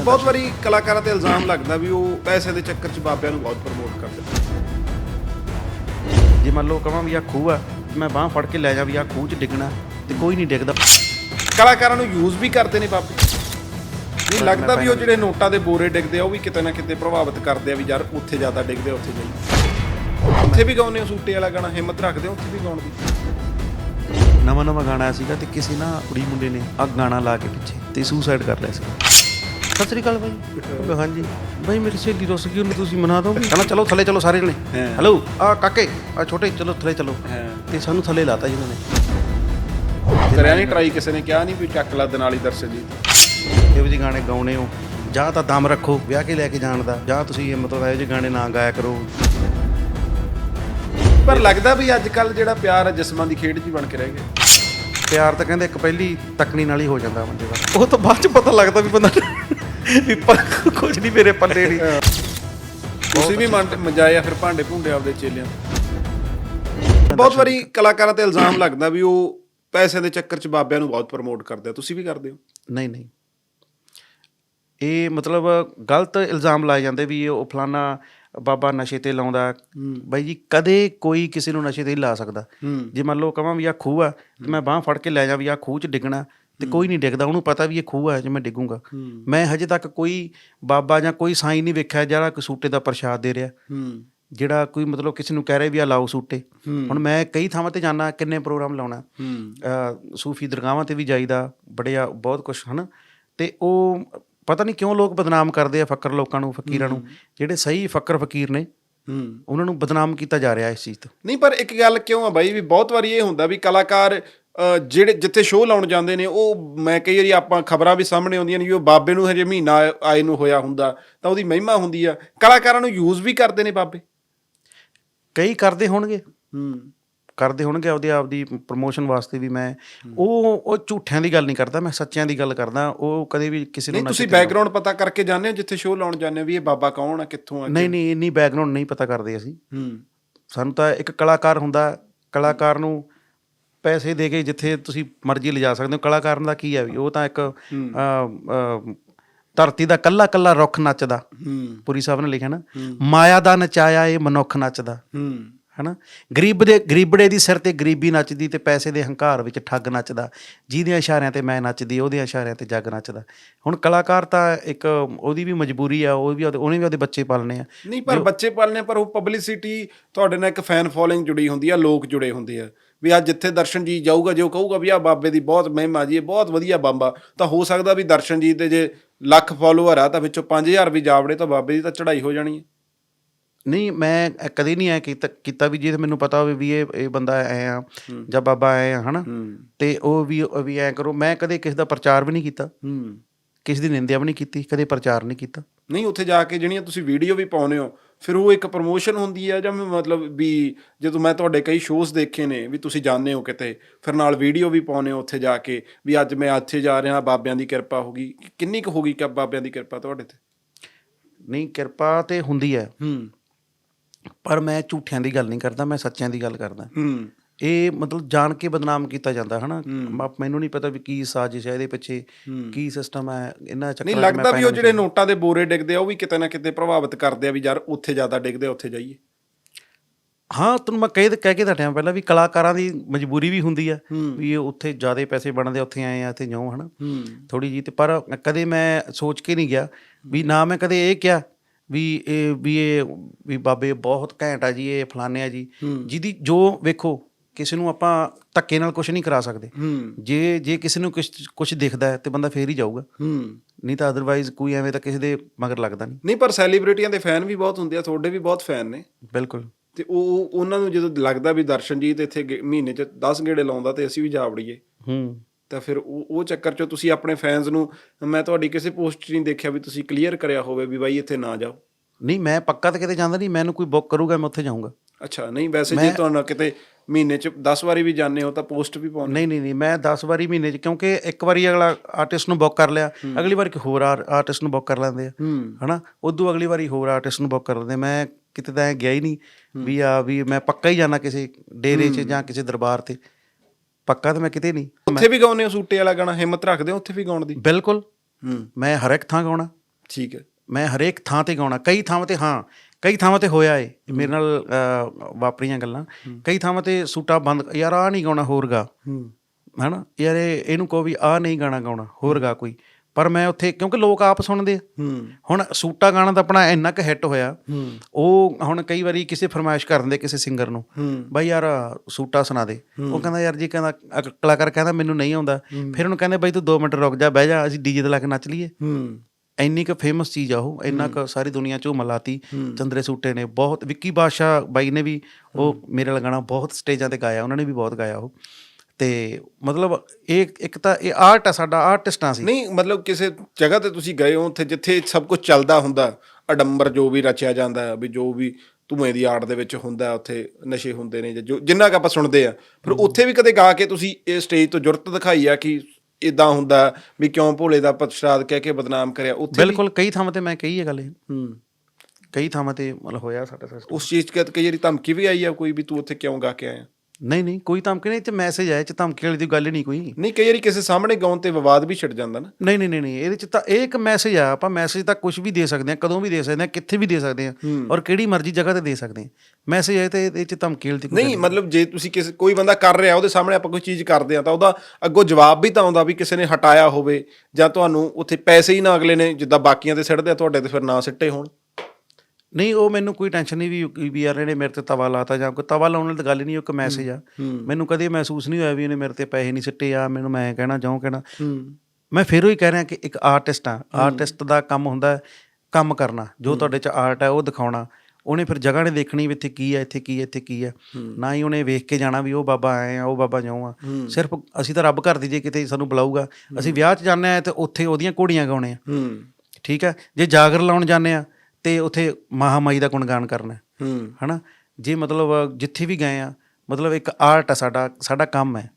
ਪਰ ਬਹੁਤ ਵਾਰੀ ਕਲਾਕਾਰਾਂ ਤੇ ਇਲਜ਼ਾਮ ਲੱਗਦਾ ਵੀ ਉਹ ਪੈਸੇ ਦੇ ਚੱਕਰ 'ਚ ਬਾਬਿਆਂ ਨੂੰ ਬਹੁਤ ਪ੍ਰਮੋਟ ਕਰਦੇ ਜੇ ਮੰਨ ਲਓ ਕਹਾਂ ਵੀ ਆ ਖੂਹ ਆ ਮੈਂ ਬਾਹ ਫੜ ਕੇ ਲੈ ਜਾ ਵੀ ਆ ਖੂਹ 'ਚ ਡਿੱਗਣਾ ਤੇ ਕੋਈ ਨਹੀਂ ਡਿੱਗਦਾ। ਕਲਾਕਾਰਾਂ ਨੂੰ ਯੂਜ਼ ਵੀ ਕਰਦੇ ਨੇ ਬਾਬੇ। ਨਹੀਂ ਲੱਗਦਾ ਵੀ ਉਹ ਜਿਹੜੇ ਨੋਟਾਂ ਦੇ ਬੋਰੇ ਡਿੱਗਦੇ ਆ ਉਹ ਵੀ ਕਿਤੇ ਨਾ ਕਿਤੇ ਪ੍ਰਭਾਵਿਤ ਕਰਦੇ ਆ ਵੀ ਯਾਰ ਉੱਥੇ ਜ਼ਿਆਦਾ ਡਿੱਗਦੇ ਉੱਥੇ ਜਾਈ ਉੱਥੇ ਵੀ ਗਾਉਂਦੇ ਹੋ ਸੂਟੇ ਵਾਲਾ ਗਾਣਾ ਹਿੰਮਤ ਰੱਖਦੇ ਹੋ ਉੱਥੇ ਵੀ ਗਾਉਣ ਦੀ? ਨਵਾਂ ਨਵਾਂ ਗਾਣਾ ਆਇਆ ਸੀਗਾ ਤੇ ਕਿਸੇ ਨਾ ਕੁੜੀ ਮੁੰਡੇ ਨੇ ਆ ਗਾਣਾ ਲਾ ਕੇ ਪਿੱਛੇ ਤੇ ਸੁਸਾਈਡ ਕਰ ਲਿਆ ਸੀਗਾ। ਸਤਿ ਸ੍ਰੀ ਅਕਾਲ ਬਾਈ। ਮੈਂ ਕਿਹਾ ਹਾਂਜੀ। ਬਾਈ ਮੇਰੀ ਸਹੇਲੀ ਰੁੱਸ ਗਈ ਉਹਨੂੰ ਤੁਸੀਂ ਮਨਾ ਦੋਗੇ? ਕਹਿੰਦਾ ਚਲੋ ਥੱਲੇ ਚਲੋ ਸਾਰੇ ਜਣੇ। ਹਾਂ। ਹੈਲੋ ਆ ਕਾਕੇ ਆ ਛੋਟੇ ਚਲੋ ਥੱਲੇ ਚਲੋ। ਹਾਂ। ਤੇ ਸਾਨੂੰ ਥੱਲੇ ਲਾਤਾ ਜੀ ਉਹਨਾਂ ਨੇ। ਕਰਿਆ ਨਹੀਂ ਟਰਾਈ ਕਿਸੇ ਨੇ ਕਿਹਾ ਨਹੀਂ ਵੀ ਚੱਕ ਲਾ ਦਨਾਲੀ ਦਰਸ਼ਨ ਜੀ। ਇਹੋ ਜਿਹੇ ਗਾਣੇ ਗਾਉਣੇ ਹੋ। ਜਾਂ ਤਾਂ ਦਮ ਰੱਖੋ ਵਿਆਹ ਕੇ ਲੈ ਕੇ ਜਾਣ ਦਾ। ਜਾਂ ਤੁਸੀਂ ਇਹ ਮਤਲਬ ਇਹੋ ਜਿਹੇ ਗਾਣੇ ਨਾ ਗਾਇਆ ਕਰੋ। ਪਰ ਲੱਗਦਾ ਵੀ ਅੱਜ ਕੱਲ ਜਿਹੜਾ ਪਿਆਰ ਹੈ ਜਿਸਮਾਂ ਦੀ ਖੇਡ ਜੀ ਬਣ ਕੇ ਰਹਿ ਗਿਆ। ਪਿਆਰ ਤਾਂ ਕਹਿੰਦੇ ਇੱਕ ਪਹਿਲੀ ਤੱਕਣੀ ਨਾਲ ਹੀ ਹੋ ਜਾਂਦਾ ਬੰਦੇ ਦਾ। ਉਹ ਤਾਂ ਬਾਅਦ ਚ ਪਤਾ ਲੱਗਦਾ ਵੀ ਬੰਦਾ ਵੀ ਕੁਝ ਨਹੀਂ ਮੇਰੇ ਪੱਲੇ ਨਹੀਂ। ਤੁਸੀਂ ਵੀ ਮਨ ਮਜਾਏ ਆ ਫਿਰ ਭਾਂਡੇ ਭੁੰਡੇ ਆਪਦੇ ਚੇਲਿਆਂ। ਬਹੁਤ ਵਾਰੀ ਕਲਾਕਾਰਾਂ ਤੇ ਇਲਜ਼ਾਮ ਲੱਗਦਾ ਵੀ ਉਹ ਪੈਸੇ ਦੇ ਚੱਕਰ 'ਚ ਬਾਬਿਆਂ ਨੂੰ ਬਹੁਤ ਪ੍ਰਮੋਟ ਕਰਦੇ ਆ। ਤੁਸੀਂ ਵੀ ਕਰਦੇ ਹੋ? ਨਹੀਂ ਨਹੀਂ। ਇਹ ਮਤਲਬ ਗਲਤ ਇਲਜ਼ਾਮ ਲਾਏ ਜਾਂਦੇ ਵੀ ਉਹ ਫਲਾਨਾ ਬਾਬਾ ਨਸ਼ੇ ਤੇ ਲਾਉਂਦਾ। ਬਾਈ ਜੀ ਕਦੇ ਕੋਈ ਕਿਸੇ ਨੂੰ ਨਸ਼ੇ ਤੇ ਨਹੀਂ ਲਾ ਸਕਦਾ। ਜੇ ਮੰਨ ਲਓ ਕਹਾਂ ਵੀ ਆ ਖੂਹ ਆ ਤੇ ਮੈਂ ਬਾਹ ਫੜ ਕੇ ਲੈ ਜਾ ਵੀ ਆ ਖੂਹ 'ਚ ਡਿੱਗਣਾ। ਤੇ ਕੋਈ ਨਹੀਂ ਡਿੱਗਦਾ, ਉਹਨੂੰ ਪਤਾ ਵੀ ਇਹ ਖੂਹ ਆ ਜੇ ਮੈਂ ਡਿੱਗੂੰਗਾ। ਮੈਂ ਹਜੇ ਤੱਕ ਕੋਈ ਬਾਬਾ ਜਾਂ ਕੋਈ ਸਾਈਂ ਨਹੀਂ ਵੇਖਿਆ ਜਿਹੜਾ ਕੋਈ ਦਾ ਪ੍ਰਸ਼ਾਦ ਦੇ ਰਿਹਾ। ਜਿਹੜਾ ਕੋਈ ਮਤਲਬ ਕਿਸੇ ਨੂੰ ਕਹਿ ਰਿਹਾ ਵੀ ਆ ਲਾਓ ਸੂਟੇ। ਹੁਣ ਮੈਂ ਕਈ ਥਾਵਾਂ ਤੇ ਜਾਣਾ ਕਿੰਨੇ ਪ੍ਰੋਗਰਾਮ ਲਾਉਣਾ। ਸੂਫੀ ਦਰਗਾਹਾਂ ਤੇ ਵੀ ਜਾਈਦਾ, ਬੜਿਆ, ਬਹੁਤ ਕੁਝ ਹਨ। ਤੇ ਉਹ ਪਤਾ ਨਹੀਂ ਕਿਉਂ ਲੋਕ ਬਦਨਾਮ ਕਰਦੇ ਆ ਫੱਕਰ ਲੋਕਾਂ ਨੂੰ, ਫਕੀਰਾਂ ਨੂੰ। ਜਿਹੜੇ ਸਹੀ ਫੱਕਰ ਫਕੀਰ ਨੇ, ਉਹਨਾਂ ਨੂੰ ਬਦਨਾਮ ਕੀਤਾ ਜਾ ਰਿਹਾ ਇਸ ਚੀਜ਼ ਤੋਂ। ਨਹੀਂ, ਪਰ ਇੱਕ ਗੱਲ ਕਿਉਂ ਆ ਬਾਈ, ਵੀ ਬਹੁਤ ਵਾਰੀ ਇਹ ਹੁੰਦਾ ਵੀ ਕਲਾਕਾਰ ਜਿਹੜੇ ਜਿੱਥੇ ਸ਼ੋਅ ਲਾਉਣ ਜਾਂਦੇ ਨੇ ਉਹ ਮੈਂ ਕਈ ਵਾਰੀ ਆਪਾਂ ਖਬਰਾਂ ਵੀ ਸਾਹਮਣੇ ਆਉਂਦੀਆਂ ਨੇ ਵੀ ਉਹ ਬਾਬੇ ਨੂੰ ਹਜੇ ਮਹੀਨਾ ਆਏ ਨੂੰ ਹੋਇਆ ਹੁੰਦਾ ਤਾਂ ਉਹਦੀ ਮਹਿਮਾ ਹੁੰਦੀ ਆ। ਕਲਾਕਾਰਾਂ ਨੂੰ ਯੂਜ਼ ਵੀ ਕਰਦੇ ਨੇ ਬਾਬੇ। ਕਈ ਕਰਦੇ ਹੋਣਗੇ। ਹੂੰ। ਕਰਦੇ ਹੋਣਗੇ ਆਪਦੀ ਆਪਦੀ ਪ੍ਰੋਮੋਸ਼ਨ ਵਾਸਤੇ ਵੀ ਮੈਂ। ਉਹ ਉਹ ਝੂਠਿਆਂ ਦੀ ਗੱਲ ਨਹੀਂ ਕਰਦਾ ਮੈਂ ਸੱਚਿਆਂ ਦੀ ਗੱਲ ਕਰਦਾ। ਉਹ ਕਦੇ ਵੀ ਕਿਸੇ ਨੂੰ ਨਹੀਂ ਤੁਸੀਂ ਬੈਕਗ੍ਰਾਉਂਡ ਪਤਾ ਕਰਕੇ ਜਾਂਦੇ ਹੋ ਜਿੱਥੇ ਸ਼ੋਅ ਲਾਉਣ ਜਾਂਦੇ ਹੋ ਵੀ ਇਹ ਬਾਬਾ ਕੌਣ ਆ ਕਿੱਥੋਂ ਆ ਨਹੀਂ ਨਹੀਂ ਇੰਨੀ ਬੈਕਗ੍ਰਾਉਂਡ ਨਹੀਂ ਪਤਾ ਕਰਦੇ ਅਸੀਂ। ਹੂੰ। ਸਾਨੂੰ ਤਾਂ ਇੱਕ ਕਲਾਕਾਰ ਹੁੰਦਾ ਕਲਾਕਾਰ ਨੂੰ ਪੈਸੇ ਦੇ ਕੇ ਜਿੱਥੇ ਤੁਸੀਂ ਮਰਜ਼ੀ ਲਿਜਾ ਸਕਦੇ ਹੋ। ਕਲਾਕਾਰ ਦਾ ਕੀ ਹੈ ਵੀ ਉਹ ਤਾਂ ਇੱਕ ਅ, ਅ, ਧਰਤੀ ਦਾ ਕੱਲਾ ਕੱਲਾ ਰੁੱਖ ਨੱਚਦਾ। ਹੂੰ। ਪੁਰੀ ਸਾਹਿਬ ਨੇ ਲਿਖਿਆ ਨਾ ਮਾਇਆ ਦਾ ਨਚਾਇਆ ਇਹ ਮਨੁੱਖ ਨੱਚਦਾ। ਹੂੰ। ਹਨਾ? ਗਰੀਬ ਦੇ ਗਰੀਬੜੇ ਦੀ ਸਿਰ ਤੇ ਗਰੀਬੀ ਨੱਚਦੀ ਤੇ ਪੈਸੇ ਦੇ ਹੰਕਾਰ ਵਿੱਚ ਠੱਗ ਨੱਚਦਾ। ਜਿਹਦੇ ਇਸ਼ਾਰਿਆਂ ਤੇ ਮੈਂ ਨੱਚਦੀ ਉਹਦੇ ਇਸ਼ਾਰਿਆਂ ਤੇ ਜੱਗ ਨੱਚਦਾ। ਹੁਣ ਕਲਾਕਾਰ ਤਾਂ ਇੱਕ ਉਹਦੀ ਵੀ ਮਜਬੂਰੀ ਆ ਉਹ ਵੀ ਉਹਦੇ- ਉਹਨੇ ਵੀ ਉਹਦੇ ਬੱਚੇ ਪਾਲਣੇ ਆ। ਨਹੀਂ ਪਰ ਬੱਚੇ ਪਾਲਨੇ ਪਰ ਉਹ ਪਬਲਿਸਿਟੀ ਤੁਹਾਡੇ ਨਾਲ ਇੱਕ ਫੈਨ ਫੋਲੋਇੰਗ ਜੁੜੀ ਹੁੰਦੀ ਆ ਲੋਕ ਜੁੜੇ ਹੁੰਦੇ ਆ। ਵੀ ਅੱਜ ਜਿੱਥੇ ਦਰਸ਼ਨ ਜੀ ਜਾਊਗਾ ਜੇ ਉਹ ਕਹੂਗਾ ਵੀ ਆ ਬਾਬੇ ਦੀ ਬਹੁਤ ਮਹਿਮਾ ਜੀ ਇਹ ਬਹੁਤ ਵਧੀਆ ਬੰਬਾ ਤਾਂ ਹੋ ਸਕਦਾ ਵੀ ਦਰਸ਼ਨ ਜੀ ਦੇ ਜੇ ਲੱਖ ਫਾਲੋਅਰ ਆ ਤਾਂ ਵਿੱਚੋਂ 5000 ਵੀ ਜਾਵੜੇ ਤਾਂ ਬਾਬੇ ਦੀ ਤਾਂ ਚੜ੍ਹਾਈ ਹੋ ਜਾਣੀ ਹੈ। ਨਹੀਂ ਮੈਂ ਕਦੇ ਨਹੀਂ ਐ ਕੀਤਾ ਕੀਤਾ ਵੀ ਜੇ ਮੈਨੂੰ ਪਤਾ ਹੋਵੇ ਵੀ ਇਹ ਇਹ ਬੰਦਾ ਐ ਆ ਜਾਂ ਬਾਬਾ ਐ ਆ ਹਨਾ? ਤੇ ਉਹ ਵੀ ਉਹ ਵੀ ਐ ਕਰੋ ਮੈਂ ਕਦੇ ਕਿਸੇ ਦਾ ਪ੍ਰਚਾਰ ਵੀ ਨਹੀਂ ਕੀਤਾ। ਹੂੰ। ਕਿਸੇ ਦੀ ਨਿੰਦਿਆ ਵੀ ਨਹੀਂ ਕੀਤੀ ਕਦੇ ਪ੍ਰਚਾਰ ਨਹੀਂ ਕੀਤਾ। ਨਹੀਂ ਉੱਥੇ ਜਾ ਕੇ ਜਿਹੜੀਆਂ ਤੁਸੀਂ ਵੀਡੀਓ ਵੀ ਪਾਉਨੇ ਹੋ ਫਿਰ ਉਹ ਇੱਕ ਪ੍ਰੋਮੋਸ਼ਨ ਹੁੰਦੀ ਆ ਜਾਂ ਮਤਲਬ ਵੀ ਜਦੋਂ ਮੈਂ ਤੁਹਾਡੇ ਕਈ ਸ਼ੋਜ਼ ਦੇਖੇ ਨੇ ਵੀ ਤੁਸੀਂ ਜਾਂਦੇ ਹੋ ਕਿਤੇ ਫਿਰ ਨਾਲ ਵੀਡੀਓ ਵੀ ਪਾਉਨੇ ਹੋ ਉੱਥੇ ਜਾ ਕੇ ਵੀ ਅੱਜ ਮੈਂ ਇੱਥੇ ਜਾ ਰਿਹਾ ਬਾਬਿਆਂ ਦੀ ਕਿਰਪਾ ਹੋਗੀ ਕਿੰਨੀ ਕੁ ਹੋਗੀ ਕਿ ਬਾਬਿਆਂ ਦੀ ਕਿਰਪਾ ਤੁਹਾਡੇ ਤੇ? ਨਹੀਂ ਕਿਰਪਾ ਤੇ ਹੁੰਦੀ ਹੈ। ਹੂੰ। ਪਰ ਮੈਂ ਝੂਠਿਆਂ ਦੀ ਗੱਲ ਨਹੀਂ ਕਰਦਾ ਮੈਂ ਸੱਚਿਆਂ ਦੀ ਗੱਲ ਕਰਦਾ। ਹੂੰ। ਇਹ ਮਤਲਬ ਜਾਣ ਕੇ ਬਦਨਾਮ ਕੀਤਾ ਜਾਂਦਾ ਹਨਾ? ਮ- ਮੈਨੂੰ ਨਹੀਂ ਪਤਾ ਵੀ ਕੀ ਸਾਜ਼ਿਸ਼ ਹੈ ਇਹਦੇ ਪਿੱਛੇ ਕੀ ਸਿਸਟਮ ਹੈ ਇਹਨਾਂ ਚੱਕਰਾਂ ਨਹੀਂ ਲੱਗਦਾ ਵੀ ਉਹ ਜਿਹੜੇ ਨੋਟਾਂ ਦੇ ਬੋਰੇ ਡਿੱਗਦੇ ਆ ਉਹ ਵੀ ਕਿਤੇ ਨਾ ਕਿਤੇ ਪ੍ਰਭਾਵਿਤ ਕਰਦੇ ਆ ਵੀ ਯਾਰ ਉੱਥੇ ਜ਼ਿਆਦਾ ਡਿੱਗਦੇ ਉੱਥੇ ਜਾਈਏ। ਹਾਂ ਤੁਹਾਨੂੰ ਮੈਂ ਕਹਿ ਕਹਿ ਕੇ ਹਟਿਆ ਪਹਿਲਾਂ ਵੀ ਕਲਾਕਾਰਾਂ ਦੀ ਮਜਬੂਰੀ ਵੀ ਹੁੰਦੀ ਆ ਵੀ ਇਹ ਉੱਥੇ ਜ਼ਿਆਦਾ ਪੈਸੇ ਬਣਦੇ ਉੱਥੇ ਆਏ ਆ ਇੱਥੇ ਜਾਓ ਹਨਾ? ਹੂੰ। ਥੋੜੀ ਜੀ ਤੇ ਪਰ ਕਦੇ ਮੈਂ ਸੋਚ ਕੇ ਨਹੀਂ ਗਿਆ ਵੀ ਨਾ ਮੈਂ ਕਦੇ ਇਹ ਕਿਹਾ ਵੀ ਇਹ ਵੀ ਇਹ ਵੀ ਬਾਬੇ ਬਹੁਤ ਘੈਂਟ ਆ ਜੀ ਇਹ ਫਲਾਣੇ ਆ ਜੀ। ਜਿਹਦੀ ਜੋ ਵੇਖੋ ਕਿਸੇ ਨੂੰ ਆਪਾਂ ਧੱਕੇ ਨਾਲ ਕੁਝ ਨਹੀਂ ਕਰਾ ਸਕਦੇ। ਜੇ ਜੇ ਕਿਸੇ ਨੂੰ ਕੁਝ ਦਿਖਦਾ ਹੈ ਤੇ ਬੰਦਾ ਫੇਰ ਹੀ ਜਾਊਗਾ। ਨਹੀਂ ਤਾਂ ਅਦਰਵਾਈਜ਼ ਕੋਈ ਐਵੇਂ ਤਾਂ ਕਿਸੇ ਦੇ ਮਗਰ ਲੱਗਦਾ ਨਹੀਂ। ਨਹੀਂ ਪਰ ਸੈਲੀਬ੍ਰਿਟੀਆਂ ਦੇ ਫੈਨ ਵੀ ਬਹੁਤ ਹੁੰਦੇ ਆ ਤੁਹਾਡੇ ਵੀ ਬਹੁਤ ਫੈਨ ਨੇ। ਬਿਲਕੁਲ। ਤੇ ਉਹ ਉਹਨਾਂ ਨੂੰ ਜਦੋਂ ਲੱਗਦਾ ਵੀ ਦਰਸ਼ਨਜੀਤ ਇੱਥੇ ਮਹੀਨੇ 'ਚ 10 ਗੇੜੇ ਲਾਉਂਦਾ ਤੇ ਅਸੀਂ ਵੀ ਜਾ ਵੜੀਏ। ਹੂੰ। ਤਾਂ ਫਿਰ ਉਹ ਉਹ ਚੱਕਰ 'ਚ ਤੁਸੀਂ ਆਪਣੇ ਫੈਨਸ ਨੂੰ ਮੈਂ ਤੁਹਾਡੀ ਕਿਸੇ ਪੋਸਟ 'ਚ ਨਹੀਂ ਦੇਖਿਆ ਵੀ ਤੁਸੀਂ ਕਲੀਅਰ ਕਰਿਆ ਹੋਵੇ ਵੀ ਬਾਈ ਇੱਥੇ ਨਾ ਜਾਓ। ਨਹੀਂ ਮੈਂ ਪੱਕਾ ਤਾਂ ਕਿਤੇ ਜਾਂਦਾ ਨਹੀਂ ਮੈਨੂੰ ਕੋਈ ਬੁੱਕ ਕਰੂਗਾ ਮੈਂ ਉੱਥੇ ਜਾਊਂਗਾ। ਅੱਛਾ ਨਹੀਂ ਵੈਸੇ ਜੇ ਤੁਹਾਨੂੰ ਕਿਤੇ ਮਹੀਨੇ 'ਚ 10 ਵਾਰੀ ਵੀ ਜਾਂਦੇ ਹੋ ਤਾਂ ਪੋਸਟ ਵੀ ਪਾਉਂਦੇ ਨਹੀਂ ਨਹੀਂ ਨਹੀਂ ਮੈਂ 10 ਵਾਰੀ ਮਹੀਨੇ 'ਚ ਕਿਉਂਕਿ ਇੱਕ ਵਾਰੀ ਅਗਲਾ ਆਰਟਿਸਟ ਨੂੰ ਬੁੱਕ ਕਰ ਲਿਆ ਅਗਲੀ ਵਾਰ ਕੋਈ ਹੋਰ ਆਰਟਿਸਟ ਨੂੰ ਬੁੱਕ ਕਰ ਲੈਂਦੇ ਆ। ਹਨਾ? ਉਦੋਂ ਅਗਲੀ ਵਾਰੀ ਹੋਰ ਆਰਟਿਸਟ ਨੂੰ ਬੁੱਕ ਕਰ ਲੈਂਦੇ ਮੈਂ ਕਿਤੇ ਤਾਂ ਗਿਆ ਹੀ ਨਹੀਂ ਵੀ ਆ ਵੀ ਮੈਂ ਪੱਕਾ ਹੀ ਜਾਣਾ ਕਿਸੇ ਡੇਰੇ 'ਚ ਜਾਂ ਕਿਸੇ ਦਰਬਾਰ ਤੇ। ਪੱਕਾ ਤਾਂ ਮੈਂ ਕਿਤੇ ਨਹੀਂ। ਉੱਥੇ ਵੀ ਗਾਉਂਦੇ ਹੋ? ਸੂਟੇ ਵਾਲਾ ਗਾਣਾ ਹਿੰਮਤ ਰੱਖਦੇ ਹੋ ਉੱਥੇ ਵੀ ਗਾਉਣ ਦੀ? ਬਿਲਕੁਲ। ਮੈਂ ਹਰ ਇੱਕ ਥਾਂ ਗਾਉਣਾ। ਠੀਕ ਹੈ। ਮੈਂ ਹਰੇਕ ਥਾਂ ਤੇ ਗਾਉਣਾ। ਕਈ ਥਾਵਾਂ ਤੇ ਹਾਂ ਕਈ ਥਾਵਾਂ ਤੇ ਹੋਇਆ ਏ ਮੇਰੇ ਨਾਲ ਵਾਪਰੀਆਂ ਗੱਲਾਂ ਕਈ ਥਾਵਾਂ ਤੇ ਸੂਟਾ ਬੰਦ ਯਾਰ ਆ ਨਹੀਂ ਗਾਉਣਾ ਹੋਰ ਗਾ। ਹਨਾ? ਯਾਰ ਇਹ ਇਹਨੂੰ ਕਹੋ ਵੀ ਆ ਨਹੀਂ ਗਾਣਾ ਗਾਉਣਾ ਹੋਰ ਗਾ ਕੋਈ। ਪਰ ਮੈਂ ਉੱਥੇ ਕਿਉਂਕਿ ਲੋਕ ਆਪ ਸੁਣਦੇ ਆ। ਹੁਣ ਸੂਟਾ ਗਾਣਾ ਤਾਂ ਆਪਣਾ ਇੰਨਾ ਕੁ ਹਿੱਟ ਹੋਇਆ। ਉਹ ਹੁਣ ਕਈ ਵਾਰੀ ਕਿਸੇ ਫਰਮਾਇਸ਼ ਕਰ ਦਿੰਦੇ ਕਿਸੇ ਸਿੰਗਰ ਨੂੰ ਬਾਈ ਯਾਰ ਸੂਟਾ ਸੁਣਾ ਦੇ। ਉਹ ਕਹਿੰਦਾ ਯਾਰ ਜੀ ਕਹਿੰਦਾ ਕਲਾਕਾਰ ਕਹਿੰਦਾ ਮੈਨੂੰ ਨਹੀਂ ਆਉਂਦਾ। ਫਿਰ ਉਹਨੂੰ ਕਹਿੰਦੇ ਬਾਈ ਤੂੰ 2 ਮਿੰਟ ਰੁਕ ਜਾ ਬਹਿ ਜਾ ਅਸੀਂ ਡੀਜੇ ਤੇ ਲਾ ਕੇ ਨੱਚ ਲਈਏ। ਇੰਨੀ ਕੁ ਫੇਮਸ ਚੀਜ਼ ਆ ਉਹ ਇੰਨਾ ਕੁ ਸਾਰੀ ਦੁਨੀਆ 'ਚ ਉਹ ਮਲਾਤੀ ਚੰਦਰੇ ਸੂਟੇ ਨੇ ਬਹੁਤ ਵਿੱਕੀ ਬਾਦਸ਼ਾਹ ਬਾਈ ਨੇ ਵੀ ਉਹ ਮੇਰੇ ਲਗਾਣਾ ਬਹੁਤ ਸਟੇਜਾਂ ਤੇ ਗਾਇਆ ਉਹਨਾਂ ਨੇ ਵੀ ਬਹੁਤ ਗਾਇਆ ਉਹ। ਤੇ ਮਤਲਬ ਇਹ ਇੱਕ ਤਾਂ ਇਹ ਆਰਟ ਆ ਸਾਡਾ ਆਰਟਿਸਟਾਂ ਸੀ ਨਹੀਂ ਮਤਲਬ ਕਿਸੇ ਜਗ੍ਹਾ ਤੇ ਤੁਸੀਂ ਗਏ ਹੋ ਉੱਥੇ ਜਿੱਥੇ ਸਭ ਕੁਝ ਚੱਲਦਾ ਹੁੰਦਾ ਅਡੰਬਰ ਜੋ ਵੀ ਰਚਿਆ ਜਾਂਦਾ ਵੀ ਜੋ ਵੀ ਧੂਏ ਦੀ ਆੜ ਦੇ ਵਿੱਚ ਹੁੰਦਾ ਉੱਥੇ ਨਸ਼ੇ ਹੁੰਦੇ ਨੇ ਜਾਂ ਜੋ ਜਿੰਨਾ ਕੁ ਆਪਾਂ ਸੁਣਦੇ ਆ ਫਿਰ ਉੱਥੇ ਵੀ ਕਦੇ ਗਾ ਕੇ ਤੁਸੀਂ ਇਹ ਸਟੇਜ ਤੋਂ ਜੁਰਤ ਦਿਖਾਈ ਆ ਕਿ ਇਦਾਂ ਹੁੰਦਾ ਵੀ ਕਿਉਂ ਭੋਲੇ ਦਾ ਪ੍ਰਸ਼ਾਦ ਕਹਿ ਕੇ ਬਦਨਾਮ ਕਰਿਆ? ਉੱਥੇ ਬਿਲਕੁਲ ਕਈ ਥਾਵਾਂ ਤੇ ਮੈਂ ਕਹੀ ਇਹ ਗੱਲ ਇਹ। ਹੂੰ। ਕਈ ਥਾਵਾਂ ਤੇ ਮਤਲਬ ਹੋਇਆ ਸਾਡਾ ਸਿਸਟਮ। ਉਸ ਚੀਜ਼ 'ਚ ਕਈ ਵਾਰੀ ਧਮਕੀ ਵੀ ਆਈ ਆ ਕੋਈ ਵੀ ਤੂੰ ਉੱਥੇ ਕਿਉਂ ਗਾ ਕੇ ਆਇਆ? ਨਹੀਂ ਨਹੀਂ ਕੋਈ ਧਮਕੀ ਨਹੀਂ ਇਹ ਚ ਮੈਸੇਜ ਆਇਆ ਇਹ ਚ ਧਮਕੀ ਵਾਲੀ ਦੀ ਗੱਲ ਨਹੀਂ ਕੋਈ। ਨਹੀਂ ਕਈ ਵਾਰੀ ਕਿਸੇ ਸਾਹਮਣੇ ਗਾਉਣ ਤੇ ਵਿਵਾਦ ਵੀ ਛਿੜ ਜਾਂਦਾ ਨਾ। ਨਹੀਂ ਨਹੀਂ ਨਹੀਂ ਨਹੀਂ ਇਹਦੇ ਚ ਤਾਂ ਇਹ ਇੱਕ ਮੈਸੇਜ ਆ ਆਪਾਂ ਮੈਸੇਜ ਤਾਂ ਕੁਝ ਵੀ ਦੇ ਸਕਦੇ ਹਾਂ ਕਦੋਂ ਵੀ ਦੇ ਸਕਦੇ ਹਾਂ ਕਿੱਥੇ ਵੀ ਦੇ ਸਕਦੇ ਹਾਂ ਔਰ ਕਿਹੜੀ ਮਰਜ਼ੀ ਜਗ੍ਹਾ ਤੇ ਦੇ ਸਕਦੇ ਹਾਂ। ਮੈਸੇਜ ਹੈ ਤੇ ਇਹਦੇ ਚ ਧਮਕੀ ਵਾਲੀ ਦੀ ਕੋਈ ਨਹੀਂ ਮਤਲਬ ਜੇ ਤੁਸੀਂ ਕਿਸੇ ਕੋਈ ਬੰਦਾ ਕਰ ਰਿਹਾ ਉਹਦੇ ਸਾਹਮਣੇ ਆਪਾਂ ਕੋਈ ਚੀਜ਼ ਕਰਦੇ ਆ ਤਾਂ ਉਹਦਾ ਅੱਗੋਂ ਜਵਾਬ ਵੀ ਤਾਂ ਆਉਂਦਾ ਵੀ ਕਿਸੇ ਨੇ ਹਟਾਇਆ ਹੋਵੇ ਜਾਂ ਤੁਹਾਨੂੰ ਉੱਥੇ ਪੈਸੇ ਹੀ ਨਾ ਅਗਲੇ ਨੇ ਜਿੱਦਾਂ ਬਾਕੀਆਂ ਤੇ ਸਿੱਟਦੇ ਆ ਤੁਹਾਡੇ ਤੇ ਫਿਰ ਨਾ ਸਿੱਟੇ ਹੋਣ। ਨਹੀਂ ਉਹ ਮੈਨੂੰ ਕੋਈ ਟੈਨਸ਼ਨ ਨਹੀਂ ਵੀ ਵੀ ਯਾਰ ਇਹਨੇ ਮੇਰੇ ਤੇ ਤਵਾ ਲਾਤਾ ਜਾਂ ਕੋਈ ਤਵਾ ਲਾਉਣ ਵਾਲੀ ਤਾਂ ਗੱਲ ਨਹੀਂ ਉਹ ਇੱਕ ਮੈਸੇਜ ਆ। ਮੈਨੂੰ ਕਦੇ ਮਹਿਸੂਸ ਨਹੀਂ ਹੋਇਆ ਵੀ ਇਹਨੇ ਮੇਰੇ ਤੇ ਪੈਸੇ ਨਹੀਂ ਸਿੱਟੇ ਆ ਮੈਨੂੰ ਮੈਂ ਕਹਿਣਾ ਚਾਹੂੰ ਕਹਿਣਾ। ਮੈਂ ਫਿਰ ਹੀ ਕਹਿ ਰਿਹਾ ਕਿ ਇੱਕ ਆਰਟਿਸਟ ਆ। ਆਰਟਿਸਟ ਦਾ ਕੰਮ ਹੁੰਦਾ ਕੰਮ ਕਰਨਾ। ਜੋ ਤੁਹਾਡੇ ਚ ਆਰਟ ਹੈ ਉਹ ਦਿਖਾਉਣਾ। ਉਹਨੇ ਫਿਰ ਜਗ੍ਹਾ ਨੇ ਦੇਖਣੀ ਵੀ ਇੱਥੇ ਕੀ ਹੈ ਇੱਥੇ ਕੀ ਹੈ ਇੱਥੇ ਕੀ ਹੈ। ਨਾ ਹੀ ਉਹਨੇ ਵੇਖ ਕੇ ਜਾਣਾ ਵੀ ਉਹ ਬਾਬਾ ਆਏ ਆ ਉਹ ਬਾਬਾ ਜਿਉਂ ਆ। ਸਿਰਫ ਅਸੀਂ ਤਾਂ ਰੱਬ ਘਰ ਦੀ ਜੇ ਕਿਤੇ ਸਾਨੂੰ ਬੁਲਾਊਗਾ। ਅਸੀਂ ਵਿਆਹ 'ਚ ਜਾਂਦੇ ਆ ਤੇ ਉੱਥੇ ਉਹਦੀਆਂ ਘੋੜੀਆਂ ਗਾਉਣੇ ਆ। ਠੀਕ ਹੈ? ਜੇ ਜਾਗਰ ਲਾਉਣ ਜਾਂਦੇ ਆ ਤੇ ਉੱਥੇ ਮਹਾਮਾਈ ਦਾ ਗੁਣਗਾਨ ਕਰਨਾ ਹੈ। ਹਨਾ? ਜੇ ਮਤਲਬ ਜਿੱਥੇ ਵੀ ਗਏ ਆ ਮਤਲਬ ਇੱਕ ਆਰਟ ਆ ਸਾਡਾ ਸਾਡਾ ਕੰਮ ਹੈ।